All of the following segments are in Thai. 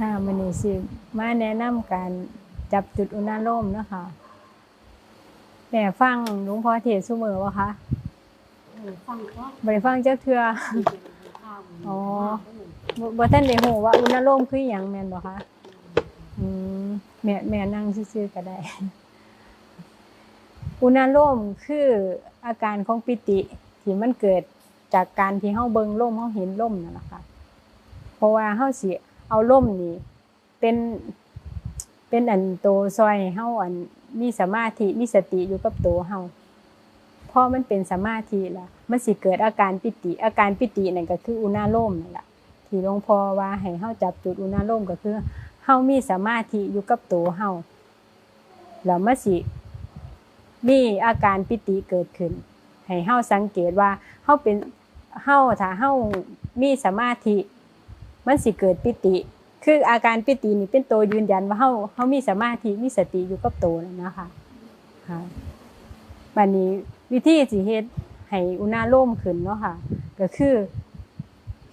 ค่ะมันนี่สิมาแนะนำการจับจุดอุณาโลมเนาะคะแม่ฟังหลวงพ่อเทศน์ซุมื้อบ่คะเออฟังก็บ่ได้ฟังจักเทื่อข้าวอ๋อ บ่บ่ทันได้ฮู้ว่าอุณาโลมคือหยังแม่นบ่คะอืมแม่แม่นั่งซื่อๆก็ได้ อุณาโลมคืออาการของปิติที่มันเกิดจากการที่เฮาเบิ่งลมเฮาเห็นลมนั่นแหละค่ะเพราะว่าเฮาสิ เอาล่มนี่ เป็นเป็นอันโตซอยให้เฮาอันมีสมาธิมีสติอยู่กับตัวเฮาพอมันเป็นสมาธิแล้วมันสิเกิดอาการปิติ อาการปิตินั่นก็คืออุณาโลมนั่นแหละที่หลวงพ่อว่าให้เฮาจับจุดอุณาโลมก็คือเฮามีสมาธิอยู่กับตัวเฮาแล้วมันสิมีอาการปิติเกิดขึ้น ให้เฮาสังเกตว่าเฮาเป็นเฮาถ้าเฮามีสมาธิ มันสิเกิดปิติ คืออาการปิตินี่เป็นตัวยืนยันว่าเฮาเฮามีสมาธิมีสติอยู่กับตัวแล้วนะคะค่ะบัดนี้วิธีสิเฮ็ดให้อุณาโลมขึ้นเนาะค่ะ ก็คือ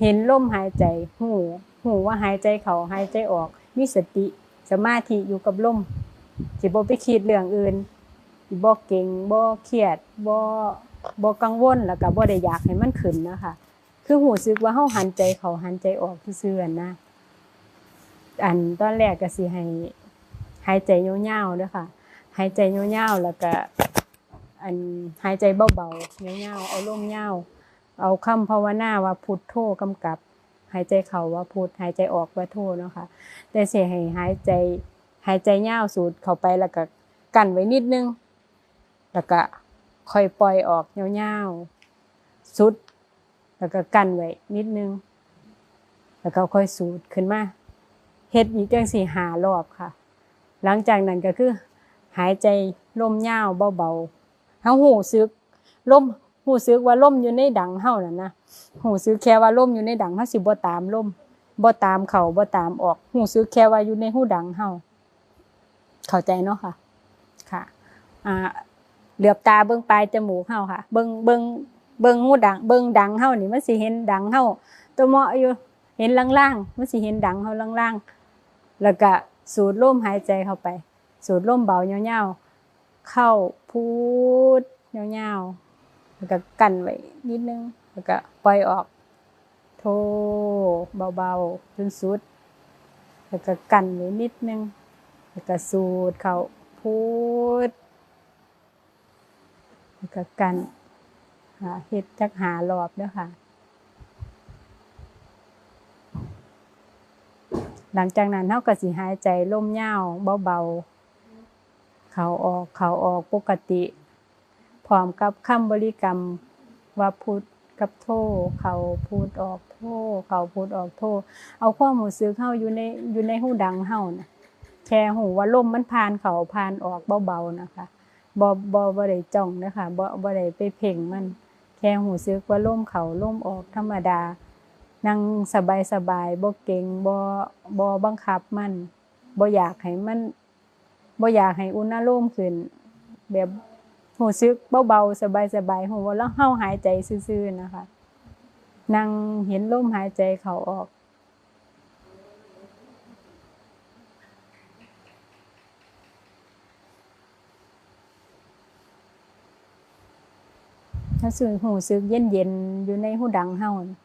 เห็นลมหายใจหูหูว่าหายใจเข้าหายใจออก มีสติสมาธิอยู่กับลมสิบ่ไปคิดเรื่องอื่นบ่เก่งบ่เครียดบ่บ่กังวลแล้วก็บ่ได้อยากให้มันขึ้นนะคะ คือหูซึกว่าเฮาหันใจเขาหันใจออกซื่อๆนะ อันตอนแรกก็สิให้หายใจยาวๆด้อค่ะ หายใจยาวๆแล้วก็ อันหายใจเบาๆยาวๆเอาลมยาวเอาคำภาวนาว่าพุทโธกำกับ หายใจเข้าว่าพุทหายใจออกว่าโธเนาะค่ะแต่เสิให้หายใจหายใจยาวสูดเข้าไปแล้วก็กั้นไว้นิดนึง แล้วก็ค่อยปล่อยออกยาวๆสุด แล้วก็กั้นไว้นิดนึง แล้วก็ค่อยสูดขึ้นมาเฮ็ดอีกจังสี่หารอบค่ะ หลังจากนั้นก็คือ หายใจลมยาวเบาๆเฮาหูซึกลมหูซึกว่าลมอยู่ในดังเฮานั่นนะหูซึกแค่ว่าลมอยู่ในดังเฮาสิบ่ตามลมบ่ตามเข้าบ่ตามออกหูซึกแค่ว่าอยู่ในหูดังเฮาเข้าใจเนาะค่ะ ค่ะ อ่าเหลือบตาเบิ่งปลายจมูกเฮาค่ะ เบิ่งเบิ่ง เบิ่งหูดังเบิ่งดังเฮานี่มันสิเห็นดังเฮาตัวเหมาะอยู่เห็นล่างๆมันสิเห็นดังเฮาล่างๆแล้วก็สูดลมหายใจเข้าไป สูดลมเบายาๆเข้าพูดยาๆแล้วก็กันไว้นิดนึงแล้วก็ปล่อยออก โทเบาๆจนสุด แล้วก็กันไว้นิดนึงแล้วก็สูดเข้าพูดแล้วก็กัน ค่ะเฮ็ดจักหารอบเด้อค่ะ หลังจากนั้นเฮาก็สิหายใจลมยาวเบาๆ เข้าออกเข้าออกปกติ พร้อมกับคำบริกรรมว่าพุทธกับโทเข้าพุทธออกโทเข้าพุทธออกโทเอาความรู้สึกเฮาอยู่ในอยู่ในหูดังเฮานะแค่หูว่าลมมันผ่านเข้าผ่านออกเบาๆนะคะบ่บ่บ่ได้จ้องนะคะบ่บ่ได้ไปเพ่งมัน แค่หูซึกว่าลมเขาลมออกธรรมดา นั่งสบายสบายบ่เก่งบ่บ่บังคับมันบ่อยากให้มันบ่อยากให้อุณหภูมิขึ้น แบบหูซึกเบาๆสบายๆหูว่าแล้วเฮาหายใจซื่อๆนะคะ นั่งเห็นลมหายใจเขาออก ถ้าสึกหูสึกเย็นเย็นอยู่ในหูดังเฮาน่ะ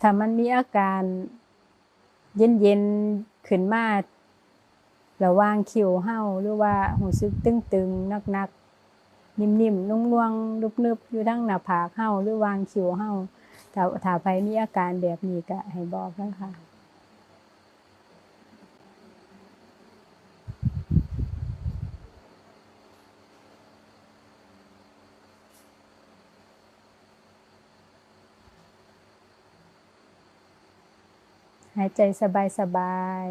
ถ้ามันมีอาการเย็นเย็นขึ้นมาระว่างคิ้วเฮาหรือว่าหูสึกตึงๆนักๆนิ่มๆนุ่งๆนึบอยู่ทั้งหน้าผากเฮาหรือวางคิ้วเฮาถ้าถ้าใครมีอาการแบบนี้ก็ให้บอกนะคะ หายใจสบาย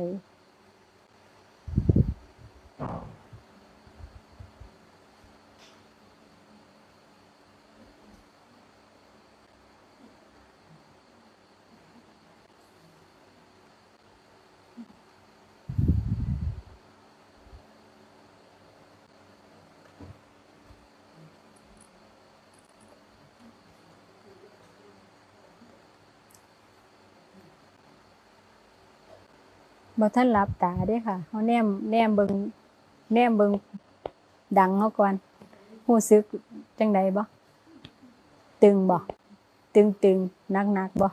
บ่ทันหลับตาเด้ค่ะเฮาแนมแนมเบิงแนมเบิงดังเฮาก่อนรู้สึกจังใดบ่ตึงบ่ตึงตึงหนักหนักบ่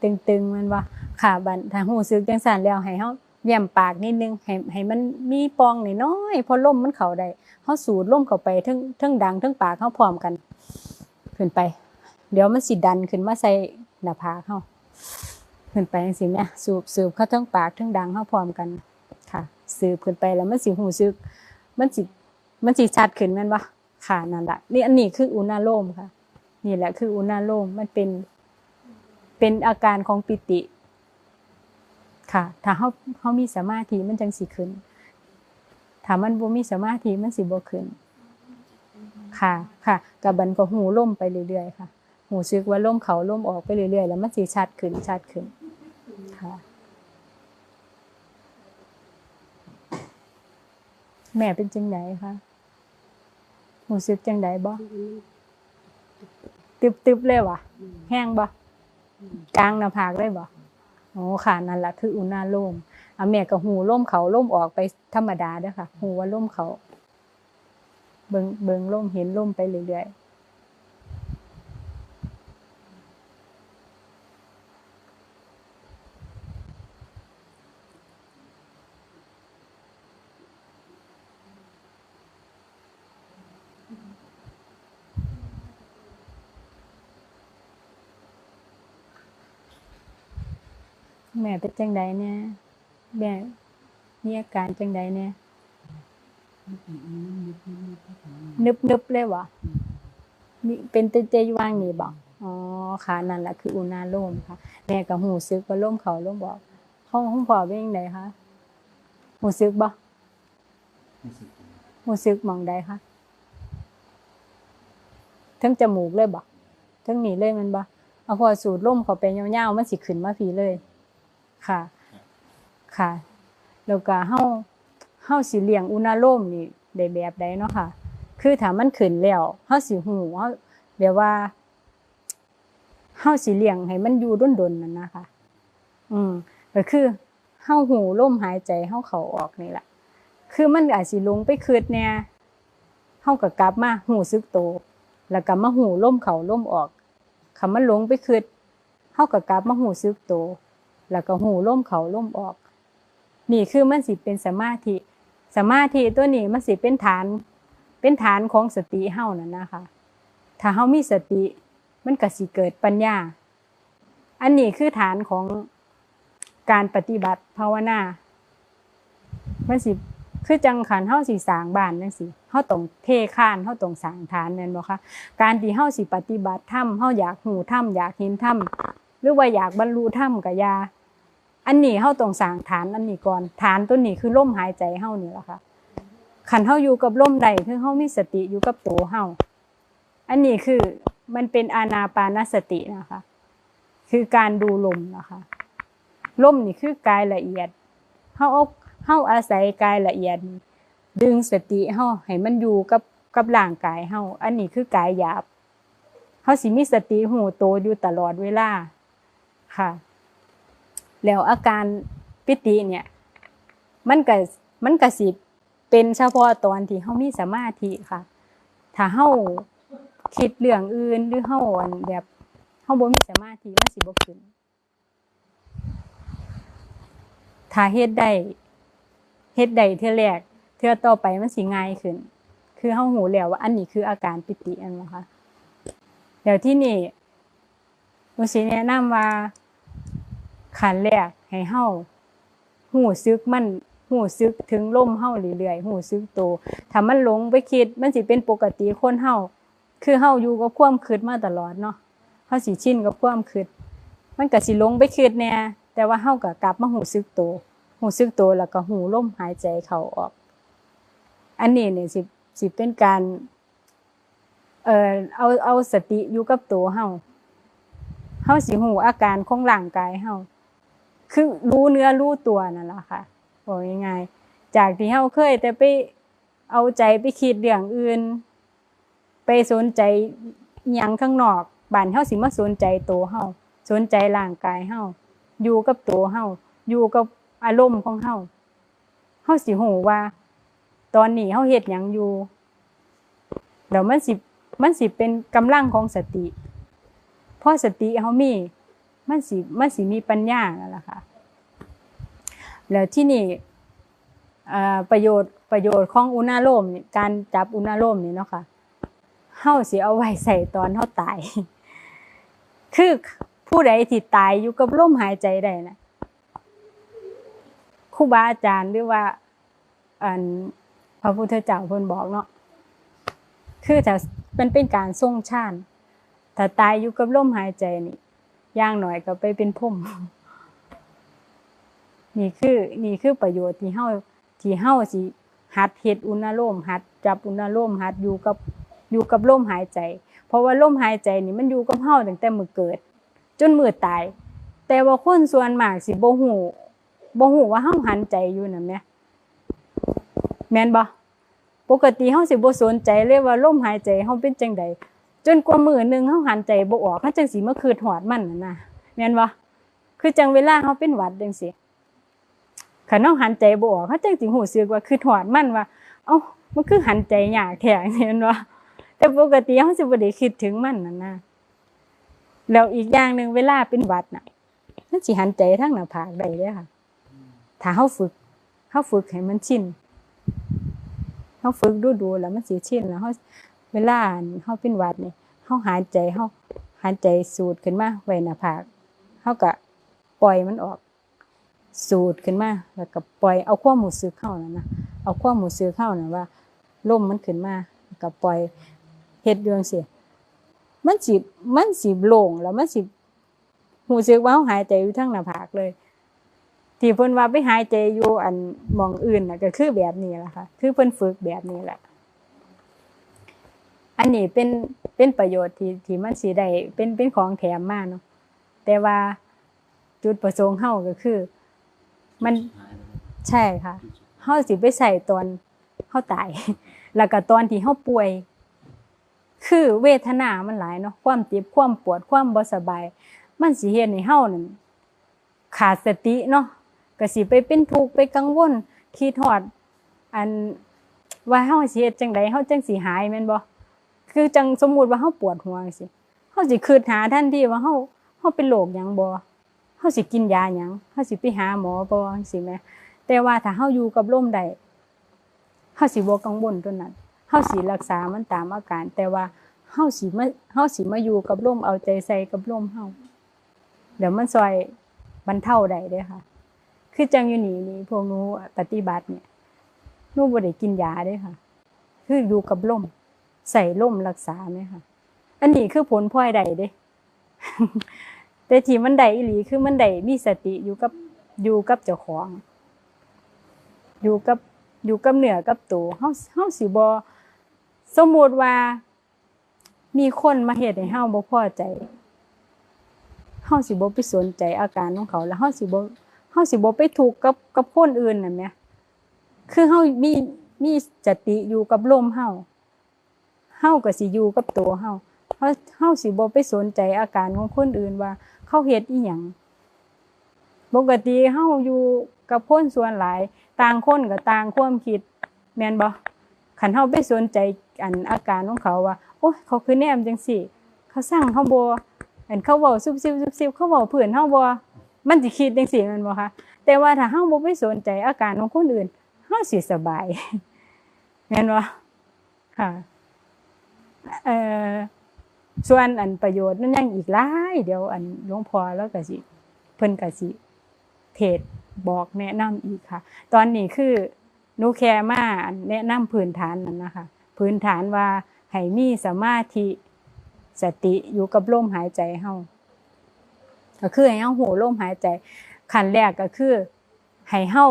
ตึงตึงมันบ่ค่ะบัดถ้ารู้สึกจังซั่นแล้วให้เฮาแย้มปากนิดนึงให้ให้มันมีปองน้อยพอล่มมันเข้าได้เฮาสูดล่มเข้าไปทั้งทั้งดังทั้งปากเฮาพร้อมกัน ขึ้นไป เดี๋ยวมันสิดันขึ้นมาใส่หน้าผากเฮา ขึ้นไปจังซี่แม่สูบสูบเข้าทั้งปากทั้งดังเขาพร้อมกันค่ะ สืบขึ้นไปแล้วมันสิหูซึก มันสิมันสิชัดขึ้นแม่นบ่ค่ะนั่นล่ะนี่อันนี้คืออุณาโลมค่ะ นี่แหละคืออุณาโลมมันเป็น เป็นอาการของปิติ ค่ะ ถ้าเฮาเฮามีสมาธิมันจังสิขึ้นถ้ามันบ่มีสมาธิมันสิบ่ขึ้น ค่ะ ค่ะกับบันก็หูล่มไปเรื่อยๆค่ะหูซึกว่าล่มเขาล่มออกไปเรื่อยๆแล้วมันสิชัดขึ้นชัดขึ้น ค่ะ แม่เป็นจังไดคะหูซึกจังไดบ่ตึบๆเลยวะแห้งบ่กลางหน้าผากเลยบ่โอ้ค่ะนั่นล่ะคืออุณาโลมอะแม่ก็หูล่มเขาล่มออกไปธรรมดาเด้อค่ะ หูว่าล่มเขา เบิงเบิงล่มเห็นล่มไปเรื่อยๆ เป็นจังใดเนี่ยแม่มีอาการจังใดเนี่ยนึบนึบๆเลยวะมีเป็นเตเจยวางนี่บอกอ๋อค่ะนั่นแหละคืออุณาโลมค่ะ แม่กับหูซึกว่าล่มเขาล่มบอกห้องห้องพ่อเป็นยังไงคะหูซึกบ่หูซึกหมองใดคะทั้งจมูกเลยบ่ทั้งนี่เลยแมันบ่เอาพอสูดลมเข้าไปยาวๆมันสิขึ้นมาผีเลย ค่ะ ค่ะ แล้วก็เฮาเฮาสิเลี้ยงอุณาโลมนี่ได้แบบใดเนาะค่ะ คือถ้ามันขึ้นแล้วเฮาสิฮู้เฮาแบบว่าเฮาสิเลี้ยงให้มันอยู่ดนๆนั่นนะคะ อืมก็คือเฮาหูลมหายใจเฮาเข้าออกนี่แหละคือมันอาจสิลงไปคืดแหน่เฮาก็กลับมาหูซึกโต แล้วก็มาหูลมเข้าลมออกคำมันลงไปคืดเฮาก็กลับมาหูซึกโต แล้วก็หูล่มเขาล่มออก นี่คือมันสิเป็นสมาธิ สมาธิตัวนี้มันสิเป็นฐาน เป็นฐานของสติเฮานั่นนะคะ ถ้าเฮามีสติมันก็สิเกิดปัญญา อันนี้คือฐานของการปฏิบัติภาวนา มันสิคือจังขันเฮาสิสางบ้านจังซี่เฮาต้องเทข้านเฮาต้องสางฐานแม่นบ่คะการที่เฮาสิปฏิบัติธรรมเฮาอยากหูธรรมอยากเห็นธรรมหรือว่าอยากบรรลุธรรมก็อยา อันนี้เฮาต้องสร้างฐานอันนี้ก่อนฐานตัวนี้คือลมหายใจเฮานี่แหละค่ะขันเฮาอยู่กับลมใดคือเฮามีสติอยู่กับตัวเฮาอันนี้คือมันเป็นอานาปานสตินะคะ คือการดูลมนะคะลมนี่คือกายละเอียดเฮาอาเฮาอาศัยกายละเอียด ดึงสติเฮาให้มันอยู่กับกับร่างกายเฮาอันนี้คือกายหยาบเฮาสิมีสติหูโตอยู่ตลอดเวลาค่ะ แล้วอาการปิติเนี่ย มันก็มันก็สิเป็นเฉพาะตอนที่เฮามีสมาธิค่ะ ถ้าเฮาคิดเรื่องอื่นหรือเฮาอันแบบเฮาบ่มีสมาธิมันสิบ่ขึ้นถ้าเฮ็ดได้เฮ็ดได้เทื่อแรกเทื่อต่อไปมันสิง่ายขึ้น คือเฮาหูแล้วว่าอันนี้คืออาการปิติอันบ่คะเดี๋ยวที่นี่หนูสิแนะนำว่า ขั้นแรกให้เฮาหูซึกมันหูซึกถึงลมเฮาเรื่อยๆหูซึกโตถ้ามันหลงไปคิดมันสิเป็นปกติคนเฮาคือเฮาอยู่กับความคิดมาตลอดเนาะเฮาสิชินกับความคิดมันก็สิหลงไปคิดแน่แต่ว่าเฮาก็กลับมาหูซึกโตหูซึกโตแล้วก็หูลมหายใจเข้าออก อันนี้เนี่ยสิสิเป็นการเอ่อเอาเอาสติอยู่กับตัวเฮาเฮาสิหูอาการของร่างกายเฮา คือรู้เนื้อรู้ตัวนั่นแหละค่ะบอกง่ายๆจากที่เฮาเคย แต่ไปเอาใจไปคิดเรื่องอื่น ไปสนใจยังข้างนอกบ้านเฮาสิมาสนใจตัวเฮาสนใจร่างกายเฮาอยู่กับตัวเฮาอยู่กับอารมณ์ของเฮาเฮาสิฮู้ว่า ตอนนี้เฮาเฮ็ดหยังอยู่แล้วมันสิมันสิเป็นกำลังของสติ เพราะสติเฮามี มันสิมันสิมีปัญญานั่นล่ะค่ะ แล้วที่นี่ประโยชน์ประโยชน์ของอุณาโลมนี่การจับอุณาโลมนี่เนาะค่ะเฮาสิเอาไว้ใส่ตอนเฮาตาย คือผู้ใดที่ตายอยู่กับลมหายใจได้นะครูบาอาจารย์หรือว่าอันพระพุทธเจ้าเพิ่นบอกเนาะคือถ้ามันเป็นการทรงชาติถ้าตายอยู่กับลมหายใจนี่ ย่างหน่อยก็ไปเป็นพรหมนี่คือนี่คือประโยชน์ที่เฮาที่เฮาสิหัดเฮ็ดอุณโลมหัดจับอุณโลมหัดอยู่กับอยู่กับลมหายใจ เพราะว่าลมหายใจนี่มันอยู่กับเฮาตั้งแต่มื้อเกิด จนมื้อตาย แต่ว่าคนส่วนมากสิบ่ฮู้บ่ฮู้ว่าเฮาหันใจอยู่นั่นแหมแม่นบ่ปกติเฮาสิบ่สนใจเลยว่าลมหายใจเฮาเป็นจังใด จนกว่ามือหนึ่งเฮาหันใจบ่ออกเฮาจังสิมาคืดฮอดมันนั่นน่ะแม่นบ่คือจังเวลาเฮาเป็นหวัดจังซี่ขันน้องหันใจบ่ออกเขาจังสิหูสึกว่าคือถอดมันว่า เอ้ามันคือหันใจอยากแท้เห็นบ่แต่ปกติเขาสิบ่ได้คิดถึงมันนั่นนะแล้วอีกอย่างหนึ่งเวลาเป็นหวัดน่ะมันสิหันใจทางหน้าผากได้เด้อค่ะถ้าเฮาฝึกเฮาฝึกให้มันชินเฮาฝึกดูๆแล้วมันสิชินแล้วเฮา เวลาเฮาเป็นหวัดเนี่ยเฮาหายใจเฮาหายใจสูดขึ้นมาไว้หน้าผากเฮาก็ปล่อยมันออก สูดขึ้นมาแล้วก็ปล่อยเอาความหมูซื้อเข้านั่นนะเอาความหมูซื้อเข้านั่นว่าลมมันขึ้นมาแล้วก็ปล่อยเฮ็ดเรื่องสิมันสิมันสิโล่งแล้วมันสิหูสึกว่าเฮาหายใจอยู่ทั้งหน้าผากเลยที่เพิ่นว่าไปหายใจอยู่อันมองอื่นน่ะก็คือแบบนี้แหละค่ะ คือเพิ่นฝึกแบบนี้แหละ อันนี้เป็นเป็นประโยชน์ที่ที่มันสิได้เป็นเป็นของแถมมาเนาะแต่ว่าจุดประสงค์เฮาก็คือ มันใช่ค่ะเฮาสิไปใส่ตอนเฮาตาย แล้วก็ตอนที่เฮาป่วย คือเวทนามันหลายเนาะความเจ็บความปวดความบ่สบาย มันสิเฮ็ดให้เฮานั่นขาดสติเนาะก็สิไปเป็นทุกข์ไปกังวลคิดฮอด อันว่าเฮาสิเฮ็ดจังใดเฮาจังสิหายแม่นบ่ คือจังสมมุติว่าเฮาปวดหัวจังซี่เฮาสิคิดหาทันที่ว่าเฮาเฮาเป็นโรคหยังบ่เฮาสิกินยาหยังเฮาสิไปหาหมอบ่จังซี่แหมแต่ว่าถ้าเฮาอยู่กับลมได้เฮาสิบ่กังวลตัวนั้นเฮาสิรักษามันตามอาการ แต่ว่าเฮาสิมาเฮาสิมาอยู่กับลมเอาใจใส่กับลมเฮาเดี๋ยวมันซอยบรรเทาได้เด้ค่ะ คือจังอยู่นี่นี่พวกหนูปฏิบัติเนี่ยหนูบ่ได้กินยาเด้ค่ะ คืออยู่กับลม ใส่ลมรักษาไหมคะอันนี้คือผลพลอยได้เด้ แต่ที่มันได้อีหลีคือมันได้มีสติอยู่กับอยู่กับเจ้าของ อยู่กับอยู่กับเหนือกับตัวเฮาเฮาสิบ่สมมุติว่า มีคนมาเฮ็ดให้เฮาบ่พอใจเฮาสิบ่ไปสนใจอาการของเขา แล้วเฮาสิบ่เฮาสิบ่ไปทุกกับกับคนอื่นนั่นแหมคือเฮามีมีสติอยู่กับลมเฮา เฮาก็สิอยู่กับตัวเฮาเฮาเฮาสิบ่ไปสนใจอาการของคนอื่นว่า เขาเฮ็ดอีหยังปกติเฮาอยู่กับคนส่วนหลาย ต่างคนก็ต่างความคิด แม่นบ่คันเฮาไปสนใจอันอาการของเขาว่า โอ้ยเขาคือแนมจังซี่ เขาสร้างเฮาบ่อันเขาเว้าซุบซิบซุบซิบเขาเว้าเพื่อนเฮาบ่มันสิคิดจังซี่แม่นบ่คะแต่ว่าถ้าเฮาบ่ไปสนใจอาการของคนอื่นเฮาสิสบายแม่นบ่ค่ะ ส่วนอันประโยชน์นั้นยังอีกหลายเดี๋ยวอันหลวงพ่อแล้วก็สิเพิ่นก็สิเทศบอกแนะนำอีกค่ะ ตอนนี้คือนูแค่มาแนะนำพื้นฐานนั่นนะคะ พื้นฐานว่าให้มีสมาธิสติอยู่กับลมหายใจเฮาก็คือให้เฮาโหลมหายใจขั้นแรกก็คือให้เฮา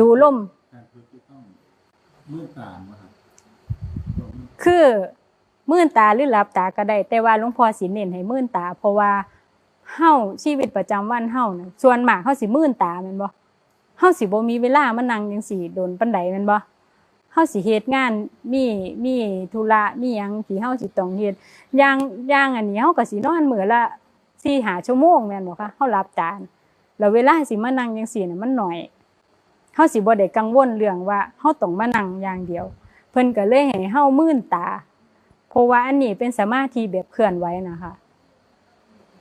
ดูลมการฝึกที่อตามครับ คือมื่นตาหรือหลับตาก็ได้ แต่ว่าหลวงพ่อสิเน้นให้มื่นตา เพราะว่าเฮาชีวิตประจำวันเฮานะส่วนมากเฮาสิมื่นตาแม่นบ่เฮาสิบ่มีเวลามานั่งจังซี่โดนปานใดแม่นบ่เฮาสิเฮ็ดงานมีมีธุระมีหยังที่เฮาสิต้องเฮ็ดอย่างอย่างอันนี้เฮาก็สินอนมื้อละสี่หาชั่วโมงแม่นบ่คะเฮารับจานแล้วเวลาสิมานั่งจังซี่น่ะมันน้อยเฮาสิบ่ได้กังวลเรื่องว่าเฮาต้องมานั่งอย่างเดียว เพิ่นก็เลยให้เฮามื่นตา เพราะว่าอันนี้เป็นสมาธิแบบเคลื่อนไหวนะคะ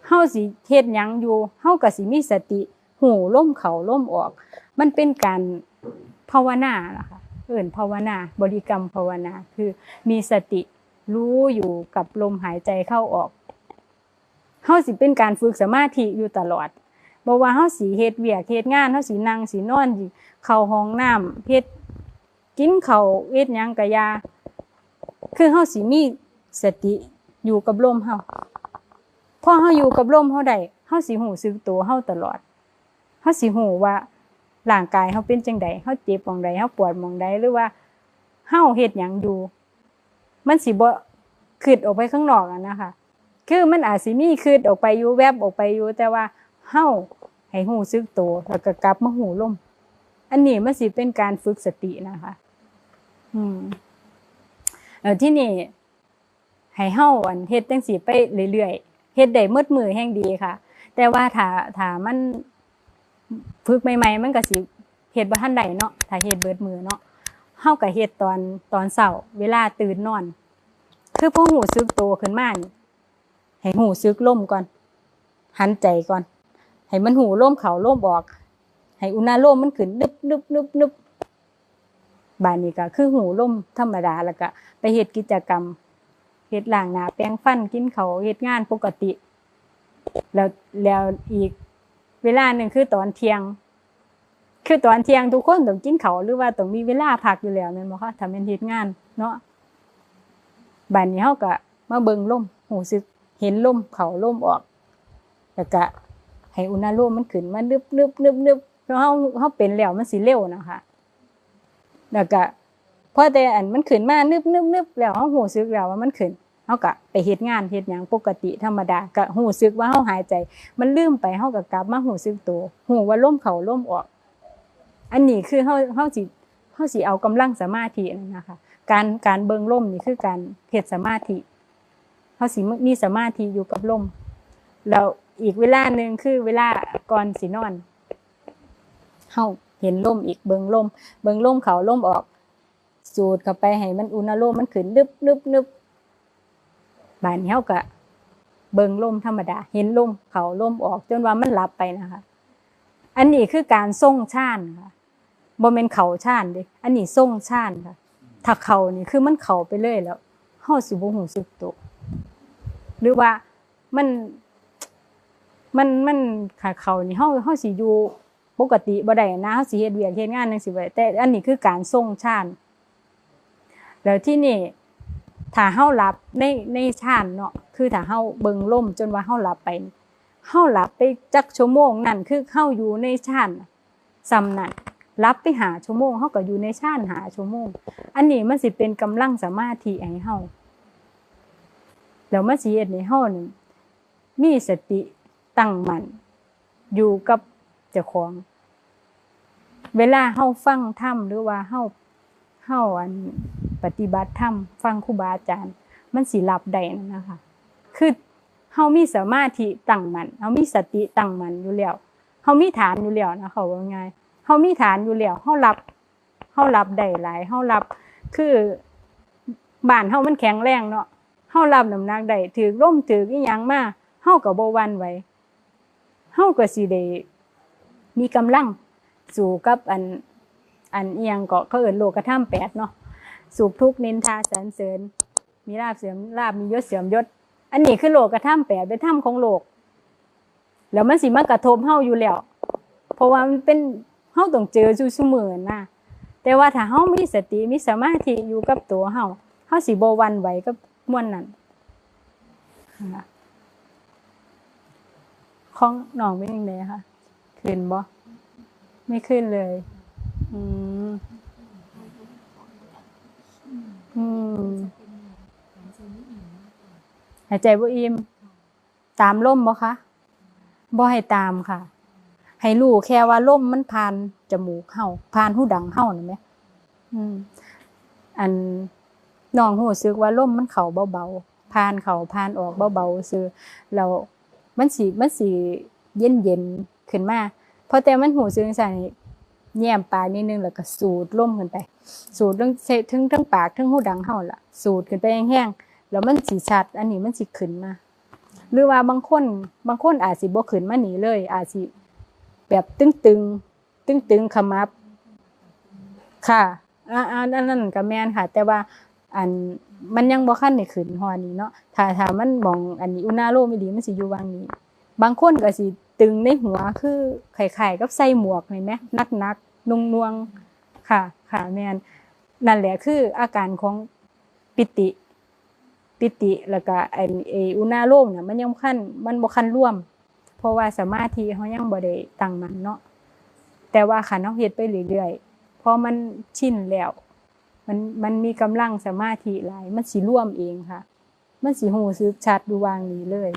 เฮาสิเฮ็ดหยังอยู่เฮาก็สิมีสติหูล่มเขาล่มออก มันเป็นการภาวนานะคะเอิ่นภาวนาบริกรรมภาวนาคือมีสติรู้อยู่กับลมหายใจเข้าออกเฮาสิเป็นการฝึกสมาธิอยู่ตลอดบ่ว่าเฮาสิเฮ็ดเวียกเฮ็ดงานเฮาสินั่งสินอนเข้าห้องน้ำเฮ็ด กินเข้าเฮ็ดยังก็อยา คือเฮาสิมีสติอยู่กับลมเฮาพอเฮาอยู่กับลมเฮาได้เฮาสิรู้สึกตัวเฮาตลอดเฮาสิรู้ว่าร่างกายเฮาเป็นจังไดเฮาเจ็บหม่องใดเฮาปวดหม่องใดหรือว่าเฮาเฮ็ดหยังอยู่ มันสิบ่คิดออกไปข้างนอกอะนะคะ คือมันอาจสิมีคิดออกไปอยู่แวบออกไปอยู่แต่ว่าเฮาให้รู้สึกตัวแล้วก็กลับมาหูลมอันนี้มันสิเป็นการฝึกสตินะคะ อืมเออที่นี่ให้เฮาอันเฮ็ดจังซี่ไปเรื่อยๆเฮ็ดได้หมดมือแห่งดีค่ะ แต่ว่าถ้าถ้ามันฝึกใหม่ๆมันก็สิเฮ็ดบ่ทันได้เนาะถ้าเฮ็ดเบิดมือเนาะเฮาก็เฮ็ดตอนตอนเช้าเวลาตื่นนอน คือพอหูซึกโตขึ้นมานี่ให้หูซึกลมก่อน หันใจก่อน ให้มันหูลมเขาลมออก ให้อุณหภูมิมันขึ้นนึบนึบนึบนึบ บานนี้ก็คือหูล่มธรรมดาแล้วก็ไปเฮ็ดกิจกรรมเฮ็ดล้างหน้าแปรงฟันกินเขาเฮ็ดงานปกติ แล้วแล้วอีกเวลาหนึ่งคือตอนเที่ยง คือตอนเที่ยงทุกคนต้องกินเขาหรือว่าต้องมีเวลาพักอยู่แล้วแม่นบ่คะถ้าแม่นเฮ็ดงานเนาะบานนี้เฮาก็มาเบิ่งลมหูสึกเห็นลมเขาลมออกแล้วก็ให้อุณหภูมิมันขึ้นมานึบนึบนึบนึบเพราะเฮาเฮาเป็นแล้วมันสิเร็วนะคะ แล้วก็พอแต่อันมันขึ้นมานึบนึบนึบแล้วเฮาหูซึกแล้วว่ามันขึ้นเฮาก็ไปเฮ็ดงานเฮ็ดหยังปกติธรรมดาก็หูซึกว่าเฮาหายใจ มันลืมไปเฮาก็กลับมาหูซึกตัวหูว่าลมเข้าลมออก อันนี้คือเฮาเฮาสิเฮาสิเอากำลังสมาธินะคะ การการเบิงลมนี่คือการเฮ็ดสมาธิเฮาสิมีสมาธิอยู่กับลมแล้วอีกเวลาหนึ่งคือเวลาก่อนสินอนเฮา เห็นลมอีกเบิงลมเบิงลมเขาลมออก สูดเข้าไปให้มันอุณหภูมิมันขึ้นนึบนึบนึบบานนี้เฮาก็เบิงลมธรรมดา เห็นลมเขาลมออก จนว่ามันหลับไปนะคะ อันนี้คือการทรงชานค่ะบ่แม่นเขาชานเด้อันนี้ทรงชานค่ะ ถ้าเขานี่คือมันเข้าไปเลยแล้วเฮาสิบ่ฮู้สึกตัวหรือว่ามันมันมันขาเขานี่เฮาเฮาสิอยู่ ปกติบ่ได้นะเฮาสิเฮ็ดเวียกเฮ็ดงานจังซี่บ่ได้แต่อันนี้คือการทรงชาญแล้วที่นี่ถ้าเฮาหลับในในชาญเนาะคือถ้าเฮาเบิ่งลมจนว่าเฮาหลับไปเฮาหลับไปจักชั่วโมงนั่นคือเฮาอยู่ในชาญซ้ำนั่นหลับไปหาชั่วโมงเฮาก็อยู่ในชาญหาชั่วโมง อันนี้มันสิเป็นกำลังสมาธิให้เฮาแล้วมันสิเฮ็ดให้เฮานี่มีสติตั้งมั่นอยู่กับเจ้าของ เวลาเฮาฟังธรรมหรือว่าเฮาเฮาอันปฏิบัติธรรมฟังครูบาอาจารย์ มันสิรับได้นั่นนะคะคือเฮามีสมาธิตั้งมันเฮามีสติตั้งมันอยู่แล้วเฮามีฐานอยู่แล้วนะเขาว่าไงเฮามีฐานอยู่แล้วเฮารับเฮารับได้หลายเฮารับคือบ้านเฮามันแข็งแรงเนาะเฮารับน้ำหนักได้ถือร่มถืออีหยังมาเฮาก็บ่วันไหวเฮาก็สิได้มีกำลัง สู่กับอันอันเอียงเก็เขาเอิ้นโลกธรรมแปดเนาะสูบทุกข์นินทาสรรเสริญ มีลาบเสื่อมลาบมียศเสื่อมยศ อันนี้คือโลกธรรมแปดเป็นธรรมของโลก แล้วมันสิมากระทบเฮาอยู่แล้ว เพราะว่ามันเป็นเฮาต้องเจออยู่เสมอนะแต่ว่าถ้าเฮามีสติมีสมาธิอยู่กับตัวเฮาเฮาสิบวันไหวกับมวลนั้นของน้องเป็นยังไงคะขึ้นบ่ ไม่ขึ้นเลย อืมอืมหายใจบ่อิ่มตามลมบ่คะบ่ให้ตามค่ะ ให้รู้แค่ว่าลมมันผ่านจมูกเฮาผ่านหูดังเฮานั่นแหมอืม อันน้องรู้สึกว่าลมมันเข้าเบาๆผ่านเข้าผ่านออกเบาๆซื่อแล้วมันสิมันสิเย็นเย็นๆขึ้นมา พอแต่มันหูซึ้งสั่นนี่แย้มปากนิดนึงแล้วก็สูดลมขึ้นไป สูดทั้งเทั้งทั้งปากทั้งหูดังเฮาล่ะ สูดขึ้นไปแห้งๆแล้วมันสิชัด อันนี้มันสิขึ้นมาหรือว่าบางคนบางคนอาจสิบ่ขึ้นมานี่เลย อาจสิแบบตึงตึงตึงตึงๆขมับ ค่ะอ่าอันอันนั้นก็แมนค่ะ แต่ว่าอันมันยังบ่คันได้ขึ้นฮอดนี้เนาะถ้าถ้ามันมองอันนี้อุณาโลไมอีหลีมันสิอยู่วางนี้ บางคนก็สิ ตึงในหัวคือไข่ๆกับใส่หมวกนี่แหมนักๆนุ่งๆค่ะค่ะแม่นนั่นแหละคืออาการของปิติ ปิติแล้วก็ไอ้ไอ้อุณาโลมเนี่ยมันยังบ่คันมันบ่คันร่วม เพราะว่าสมาธิเฮายังบ่ได้ตั้งมันเนาะแต่ว่าคันเฮาเฮ็ดไปเรื่อยๆพอมันชินแล้ว มันมันมีกำลังสมาธิหลายมันสิร่วมเองค่ะ มันสิหูซึกชัดดูวางนี้เลย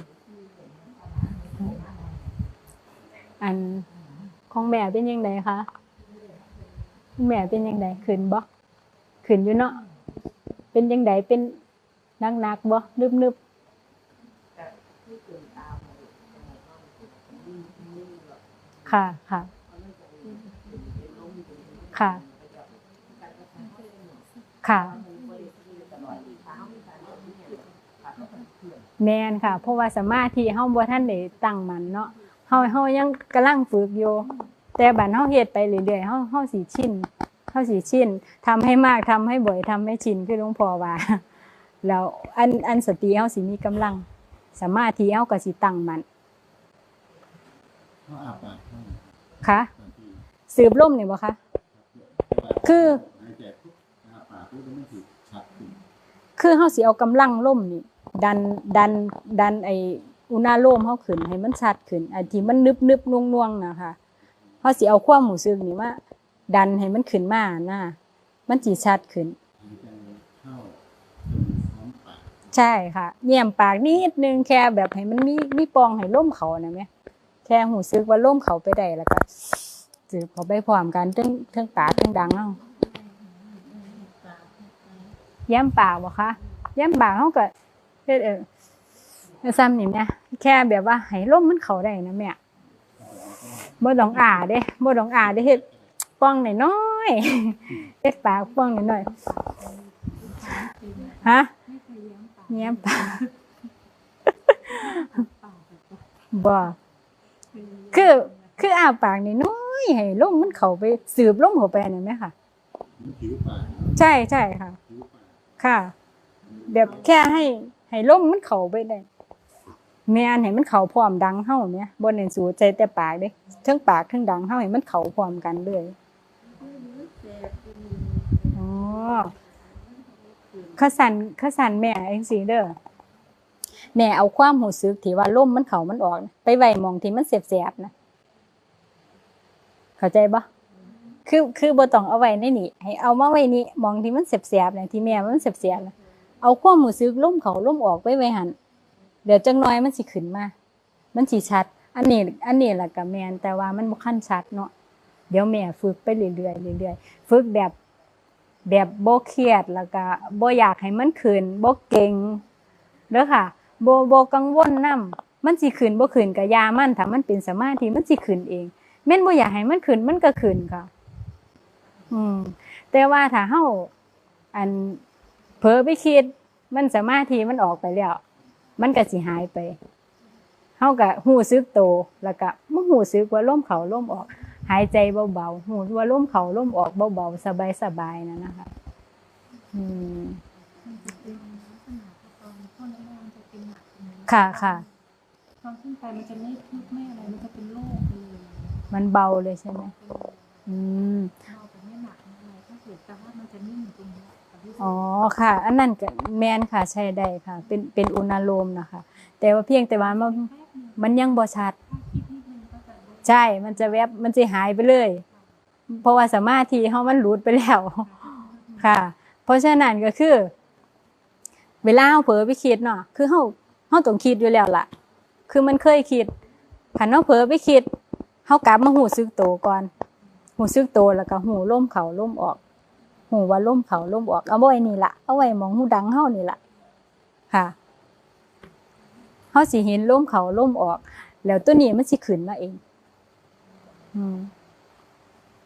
อันของแม่เป็นยังไงคะแม่เป็นยังไงขึ้นบ่ขึ้นอยู่เนาะเป็นยังไงเป็นนักนักบ่นึบนึบค่ะค่ะ ค่ะ ค่ะ แมนค่ะ เพราะว่าสมาธิเฮาบ่ทันได้ตั้งมันเนาะาเฮายังกำลังฝึกอยู่แต่บัดเฮาเฮ็ดไปเรื่อยๆเฮาเฮาสิชินเฮาสิชินทำให้มากทำให้บ่อยทำให้ชินคือหลวงพ่อว่าแล้วอันอันสติเฮาสิมีกำลังสมาธิเฮาก็สิตั้งมันเขาอาปากเข้าค่ะตอนที่สืบล่มนี่บ่คะคือหายใจปุ๊บอาปากปุ๊บแล้วมันถือชัดขึ้นคือเฮาสิเอากำลังล่มนี่ดันดันดันไอ อุณาโลมเฮาขึ้นให้มันชัดขึ้นอันที่มันนึบนึบน่วงน่วงๆนะคะเฮาสิเอาความรู้สึกนี่ว่า ดันให้มันขึ้นมานะมันสิชัดขึ้น ใช่ค่ะเงี่ยมปากนิดนึงแค่แบบให้มันมีมีปองให้ล่มเขานะแม่แค่หูซึกว่าล่มเขาไปได้แล้วก็สืบเขาไปพร้อมกันทั้งทั้งปากทั้งดังเอาแย้มปากบ่คะแย้มปากเขาก็เออ ซ้ำนี่แม่แค่แบบว่าให้ล่มมันเขาได้นะแม่บ่ต้องอ่าเด้บ่ต้องอ่าเด้เฮ็ดป้องน้อยๆเฮ็ดปากป้องน้อยๆฮะแย้มปากบ่คือคืออ้าปากนี่น้อยให้ลมมันเข้าไปสืบลมเข้าไปนั่นไหมค่ะมันผิวปากใช่ใช่ค่ะผิวปากค่ะ แบบแค่ให้ให้ลมมันเข้าไปได้ แม่นให้มันเข้าพร้อมดังเฮาเนี่ยบ่เน้นสูใจแต่ปากเด้ทั้งปากทั้งดังเฮาให้มันเข้าพร้อมกันเลยอ๋อเขาสั่นเขาสั่นแม่เองสิเด้อแม่เอาความหูซึกที่ว่าลมมันเข้ามันออกน่ะไปไว้หมองที่มันเสียบๆนะเข้าใจบ่คือคือบ่ต้องเอาไว้ในนี่ให้เอามาไว้นี่หมองที่มันเสียบๆน่ะที่แม่มันเสียบๆน่ะเอาความหูซึกลมเข้าลมออกไปไว้หั่น เดี๋ยวจังน้อยมันสิขึ้นมา มันสิชัด อันนี้ อันนี้ล่ะก็แมนแต่ว่ามันบ่คันชัดเนาะ เดี๋ยวแม่ฝึกไปเรื่อยๆเรื่อยๆฝึกแบบแบบบ่เครียดแล้วก็บ่อยากให้มันขึ้นบ่เก่งเด้อค่ะบ่บ่กังวลนํมันสิขึ้นบ่ขึ้นก็อยามันถ้ามันเป็นสมาธิมันสิขึ้นเองแม่นบ่อยากให้มันขึ้นมันก็ขึ้นค่ะ อืม แต่ว่าถ้าเฮาอันเผลอไปคิดมันสมาธิมันออกไปแล้ว มันก็สิหายไปเฮาก็ฮู้สึกโตวแล้วก็บ่ฮู้สึกว่าลมเข้าลมออก หายใจเบาๆหูว่าลมเข้าลมออกเบาๆสบายๆนะนะคะอืมค่ะค่ะตอนขึ้นไปมันจะไม่ทุกข์ไม่อะไรมันจะเป็นโล่งไปเลยมันเบาเลยใช่ไหมอืมเราแต่ไม่หนักไม่อะไรถ้าเกิดแต่ว่ามันจะนิ่งอยู่ อ๋อค่ะ อันนั้นก็แมนค่ะใช่ได้ค่ะ เป็นเป็นอุณาโลมนะคะ แต่ว่าเพียงแต่ว่ามันมันยังบ่ชัด ใช่ มันจะแวบมันจะหายไปเลย เพราะว่าสมาธิเฮามันหลุดไปแล้วค่ะ เพราะฉะนั้นก็คือ เวลาเฮาเผลอไปคิดเนาะคือเฮาเฮาต้องคิดอยู่แล้วล่ะ คือมันเคยคิดคันเฮาเผลอไปคิดเฮากลับมาหูซึกโตวก่อนหูซึกโตวแล้วก็หูล่มเข้าล่มออก หูว่าล่มเขาล่มออก เอาไว้นี่ละเอาไว้มองหูดังเฮานี่ละค่ะเฮาสิเห็นลมเขาลมออก แล้วตัวนี้มันสิขึ้นมาเอง อืม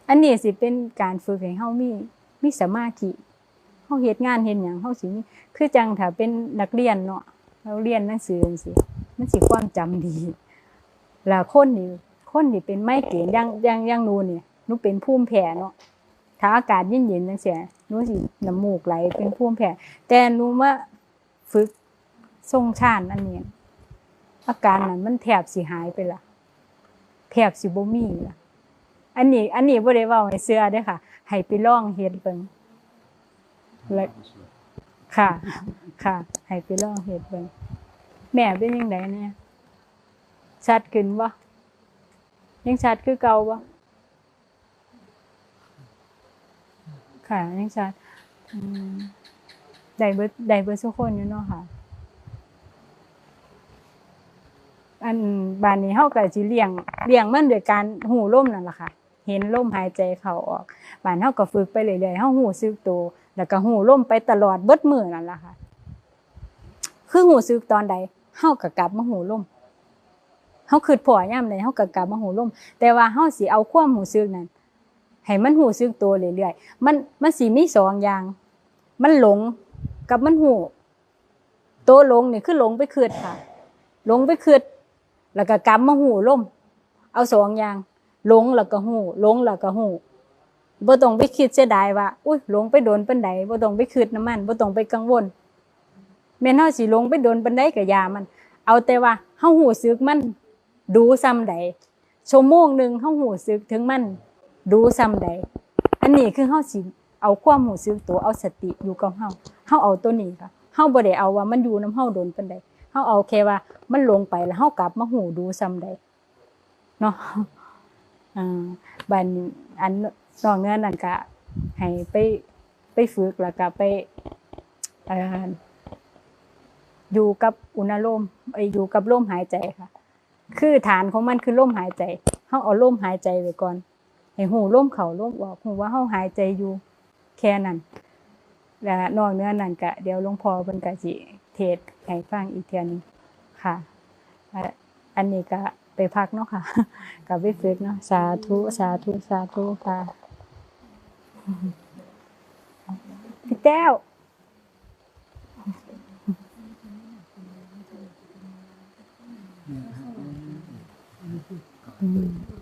อันนี้สิเป็นการฝึกให้เฮามีมีสมาธิเฮาเฮ็ดงานเฮ็ดหยังเฮาสิมีคือจังถ้าเป็นนักเรียนเนาะเราเรียนหนังสือจังซี่มันสิความจำดีแล้วคนนี่คนนี่เป็นไมเกรนอย่างอย่างอย่างนูนี่หนูเป็นภูมิแพ้เนาะ ถ้าอากาศเย็นๆจังซี่หนูสิน้ำมูกไหลเป็นภูมิแพ้แต่หนูมาฝึกทรงชาญอันนี้อาการนั้นมันแทบสิหายไปละแทบสิบ่มีละอันนี้ อันนี้บ่ได้เว้าให้เชื่อเด้ค่ะ ให้ไปลองเฮ็ดเบิ่งและค่ะ ค่ะ ให้ไปลองเฮ็ดเบิ่งแม่เป็นยังไงเนี่ยชัดขึ้นบ่ยังชัดคือเก่าบ่ ค่ะยังชัดได้เบิดได้เบิดทุกคนอยู่เนาะค่ะ อันบานนี้เฮาก็สิเลี้ยงเลี้ยงมันด้วยการหูลมนั่นล่ะค่ะ เห็นลมหายใจเข้าออกบานเฮาก็ฝึกไปเรื่อยๆเฮาหูสึกตัวแล้วก็หูลมไปตลอดเบิดมือนั่นล่ะค่ะ คือหูสึกตอนใดเฮาก็กลับมาหูลมเฮาคิดพอยามใดเฮาก็กลับมาหูลมแต่ว่าเฮาสิเอาความหูสึกนั้น ให้มันหูสึกตัวเรื่อยๆมันมันสิมีสองอย่าง มันหลงกับมันหูตัวหลงนี่คือหลงไปคิดค่ะ หลงไปคิดแล้วก็กำมาหูล่มเอาสองอย่างหลงแล้วก็หูหลงแล้วก็หูบ่ต้องไปคิดเสียดายว่าอุ้ยหลงไปโดนปันใดบ่ต้องไปคิดน้ำมันบ่ต้องไปกังวลแม่นเฮาสิหลงไปโดนปันใดก็อย่ามัน เอาแต่ว่าเฮาหูสึกมัน ดูซ้ำใดชั่วโมงหนึ่งเฮาหูสึกถึงมัน ดูซ้ำใด อันนี้คือเฮาสิเอาความหูสึกตัวเอาสติอยู่กับเฮาเฮาเอาตัวนี้ค่ะเฮาบ่ได้เอาว่ามันอยู่นํเฮาโดนปันใดเฮาเอาแค่ว่า มันลงไปแล้วเฮากลับมาหูดูซ้ำใดเนาะอ่าบัดนอันนอกเนื้อนั่นก็ให้ไปไปฝึกแล้วก็ไปอ่ออยู่กับอุณหลมไออยู่กับลมหายใจค่ะ คือฐานของมันคือลมหายใจเฮาเอาลมหายใจไว้ก่อน ให้หูลมเข้าลมออกหูว่าเฮาหายใจอยู่แค่นั้นและนอกเนื้อนั่นก็เดี๋ยวหลวงพ่อเพิ่นก็สิเทศให้ฟังอีกเทื่อนึงค่ะ อันนี้ก็ไปพักเนาะค่ะก็ไปฝึกเนาะสาธุสาธุสาธุค่ะพี่แต้วอืม